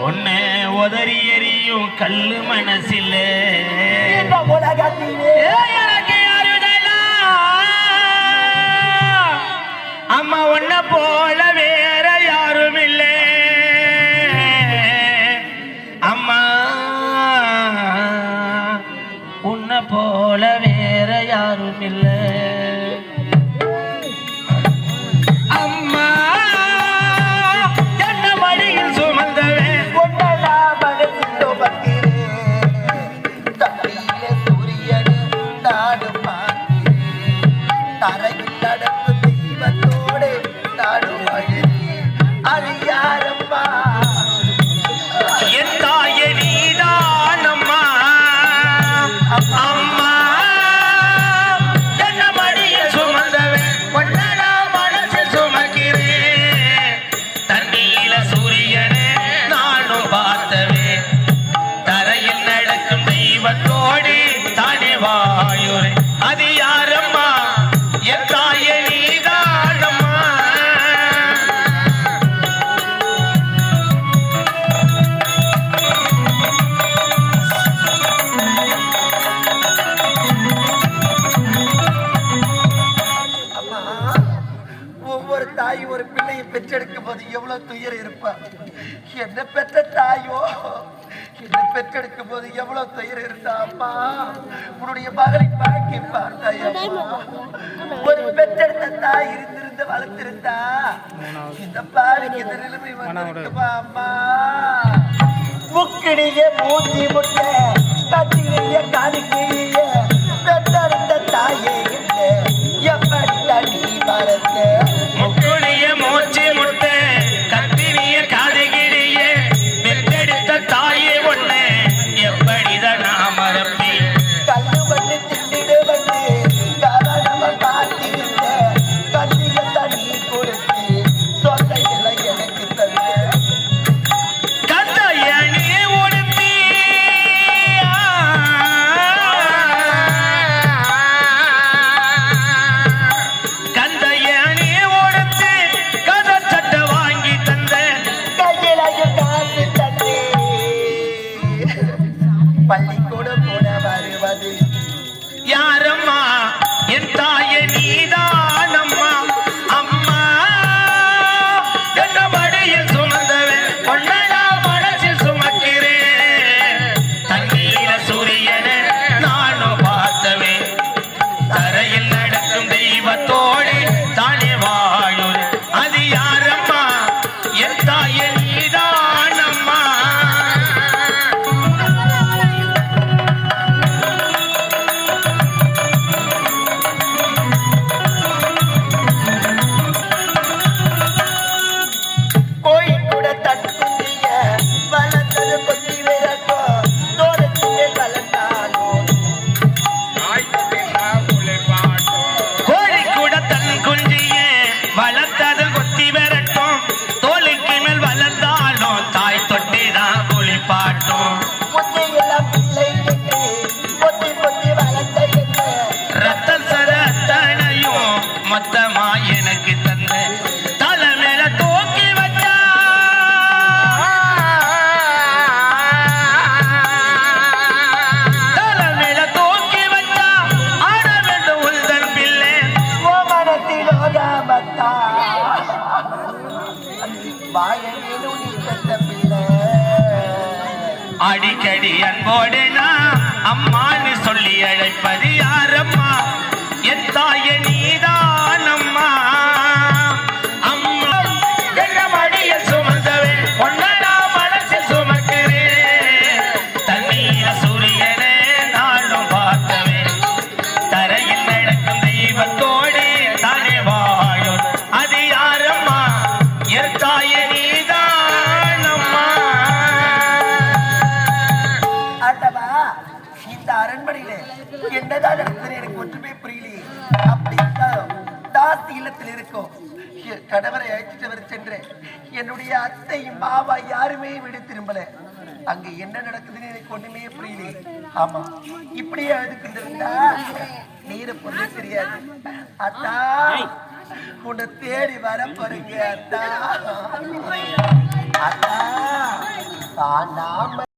ஒன்னு உதறி எறியும் கல்லு மனசில. அம்மா உன்ன போல வேற யாரும் இல்லை அம்மா உன்னை போல வேற யாரும் இல்லை தரையில் நடக்கும் தெய்வத்தோடு நாடு அது யாரம்மா? என் தாயே நீதானம்மா அம்மா. தரையில் நடக்கும் தெய்வத்தோடு தானே வாயுரே அது ஒரு தாய் ஒரு பிள்ளையை பெற்றெடுக்கும் போது எவ்வளவு துயர் இருப்பா? என்ன பெற்ற தாயோ? என்ன பெற்றெடுக்கும் போது எவ்வளவு துயர் இருந்தா? அம்மா உன்னுடைய மகளை பாக்கி பார்த்தாயம்மா ஒரு பெற்றெடுத்த தாய் இருந்திருந்து வளர்த்திருந்தா? இந்த பாவிக்கு இந்த நிலைமை வந்திருக்குமா அம்மா? முக்கிடிய மூஞ்சி முட்டை கத்திரிய காலிக்கு பள்ளிக்கூடம் மொத்தமா எனக்கு தந்த தலை மேல தூக்கி வச்சா. தலை மேல தூக்கி வச்சா. ஆட வேண்டும் உள்தன் பிள்ளை ஓமனத்தில் ஓதாமத்தா வாழையிலும் நீ பெற்ற பிள்ளை அடிக்கடி அன்போடு நான் அம்மான்னு சொல்லி அழைப்பது யாரம்மா? இந்த அரண்மனையில என்னதான் நடக்குதுன்னு எனக்கு ஒன்றுமே புரியலையே. அப்படி இருந்தாலும் தாசி இல்லத்தில் இருக்கும் கணவரை அழைச்சிட்டு வர சென்றேன். என்னுடைய அத்தையும் மாமா யாருமே விட திரும்பல. அங்க என்ன நடக்குதுன்னு எனக்கு ஒண்ணுமே புரியலையே. ஆமா இப்படியே அழுதுகிட்டு இருந்தா நீரை பொண்ணு தெரியாது. அத்தா உன்னை தேடி வர போறீங்க அத்தா. அத்தா காணாமல்